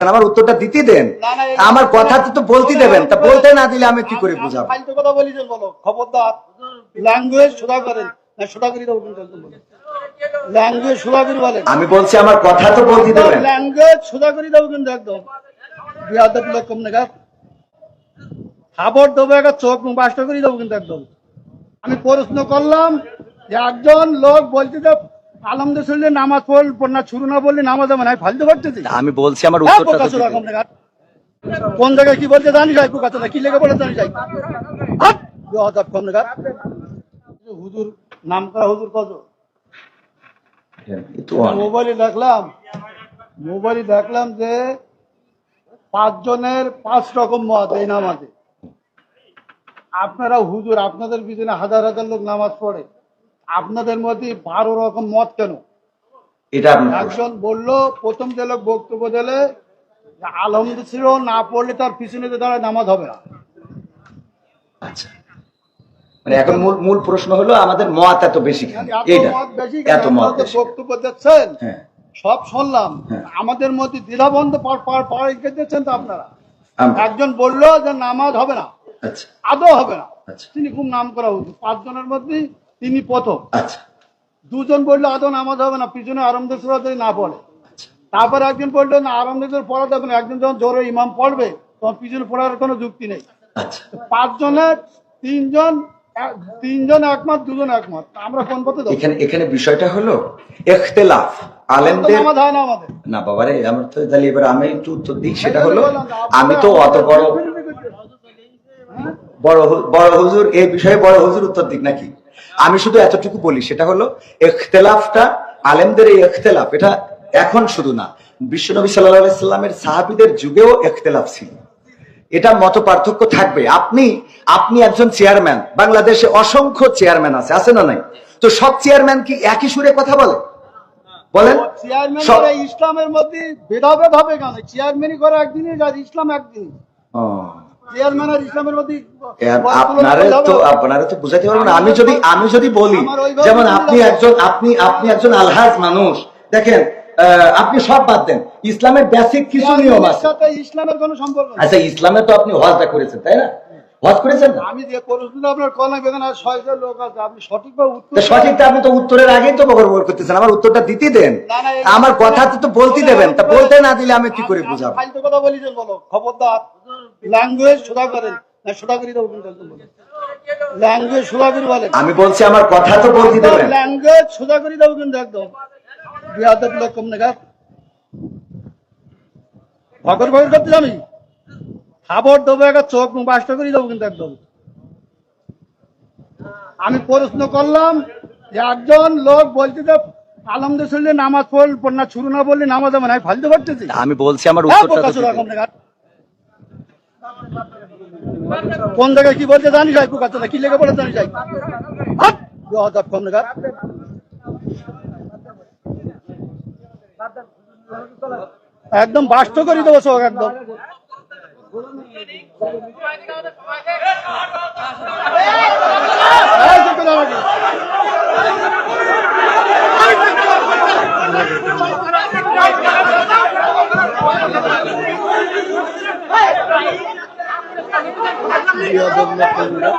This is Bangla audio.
আমার উত্তরটা দিতে দেন। আমার কথা তো বলতে দেবেন। তা বলতে না দিলে আমি কি করে বুঝাবো? কথা বলিছেন বলো খবরদার। ল্যাঙ্গুয়েজ সোজা করেন ল্যাঙ্গুয়েজ করে বলেন। আমি বলছি আমার কথা তো বলতে দেবেন। ল্যাঙ্গুয়েজ সোজা করে দেবো কিন্তু একদম। বিয়াদব খাবার দেবো একটা চোখ বাস্ট করে দেবো কিন্তু একদম। আমি প্রশ্ন করলাম যে একজন লোক বলছে যে আলমদের শরীরে নামাজ পড়ল না শুরু না বললে নামাজ হবে আমি ফালতু করতেছি আমি বলছি আমার হ্যাঁ, উত্তরটা। কোন জায়গায় কি বলতে জানি যাই পোকাচোদা কি লেগে বলে জানি যাই! কম। হুজুর নাম করা হুজুর কত। মোবাইলে দেখলাম মোবাইলে দেখলাম যে পাঁচজনের পাঁচ রকম মত এই নামাজে। আপনারা হুজুর আপনাদের পিছনে হাজার হাজার লোক নামাজ পড়ে। আপনাদের মধ্যে বারো রকম মত কেন? এটা একজন বলল প্রথম যে লোক বক্তব্য দিলে যে আলমদ ছিল না পড়লে তার পিছনে দাঁড়ায় নামাজ হবে না। আচ্ছা। মানে এখন মূল মূল প্রশ্ন হলো আমাদের মত এত বেশি এত মত বক্তব্য দিচ্ছেন। হ্যাঁ। সব শুনলাম। হ্যাঁ। আমাদের মধ্যে দ্বিধাবন্ধ দিচ্ছেন তো আপনারা। একজন বলল যে নামাজ হবে না। আচ্ছা। আদৌ হবে না। আচ্ছা। তিনি খুব নাম করা উচিত পাঁচজনের মধ্যে তিনি প্রথম। আচ্ছা। দুজন বলল আদৌ নামাজ হবে না পিছনে আরামদের সুরা যদি না পড়ে। আচ্ছা। তারপর একজন বলল না আরামদের পড়া যাবে না। একজন যখন জোরে ইমাম পড়বে তখন পিছনে পড়ার কোনো যুক্তি নেই। আচ্ছা। পাঁচজনের তিনজন তিনজন একমত দুজন একমত। আমরা কোন পথে এখানে এখানে বিষয়টা হলো এখতেলাফ তো আলেমদের হয় না বাবারে আমার তো তাহলে এবার আমি একটু উত্তর দিই সেটা হলো আমি তো অত বড় বড় বড় হুজুর এই বিষয়ে বড় হুজুর উত্তর দিক নাকি? আমি শুধু এতটুকু বলি সেটা হলো এখতেলাফটা আলেমদের এই এখতেলাফ এটা এখন শুধু না। বিশ্বনবী সাল্লাহ সাল্লামের সাহাবিদের যুগেও এখতেলাফ ছিল। এটা মত পার্থক্য থাকবে। আপনি আপনি একজন চেয়ারম্যান বাংলাদেশে অসংখ্য চেয়ারম্যান আছে আছে না নাই? তো সব চেয়ারম্যান কি একই সুরে কথা বলে? বলেন। চেয়ারম্যান ইসলামের মধ্যে ভেদাভেদ হবে কেন? চেয়ারম্যানই করে একদিনই ইসলাম একদিনই আপনারে তো তো বুঝাতে আমি যদি আমি যদি বলি যেমন আপনি একজন আপনি আপনি একজন আলহাজ মানুষ দেখেন আপনি সব বাদ দেন। ইসলামের বেসিক কিছু নিয়ম আছে। ইসলামের কোনো সম্পর্ক আচ্ছা ইসলামে তো আপনি হজটা করেছেন তাই না? হজ করেছেন আমি যে প্রশ্নটা আপনার কল লাগবে ছয়জন লোক আছে আপনি সঠিকভাবে উত্তর সঠিকটা আপনি তো উত্তরের আগেই তো বকর করতেছেন আমার উত্তরটা দিতে দেন। আমার কথা তো বলতে দেবেন তা বলতে না দিলে আমি কি করে বুঝাবো? কথা বলো খবরদার। ল্যাঙ্গুয়েজ সোজা করেন না সোজা করে দেবো কিন্তু একদম বলো ল্যাঙ্গুয়েজ সোজা করে বলেন। আমি বলছি আমার কথা তো বলতে দেবেন। ল্যাঙ্গুয়েজ সোজা করে দেবো কিন্তু একদম। বিয়াদব লোক কম নাগাদ ভগর ভগর করতে আমি। খাবার দেবো একটা চোখ মুখ বাস্ট করে দেবো কিন্তু একদম। আমি প্রশ্ন করলাম একজন লোক বলছে যে আলমদের নামাজ পড়ল না শুরু না বললে নামাজ হবে না আমি ফালতু করতেছি আমি বলছি আমার হ্যাঁ, উত্তরটা কোন জায়গায় কি বলতে জানি যাই কুকার কি লেগে বলে জানি যাই হাত! কম একদম বাস্ত করে দেবো সব একদম। প্রিয় দর্শক বন্ধুরা।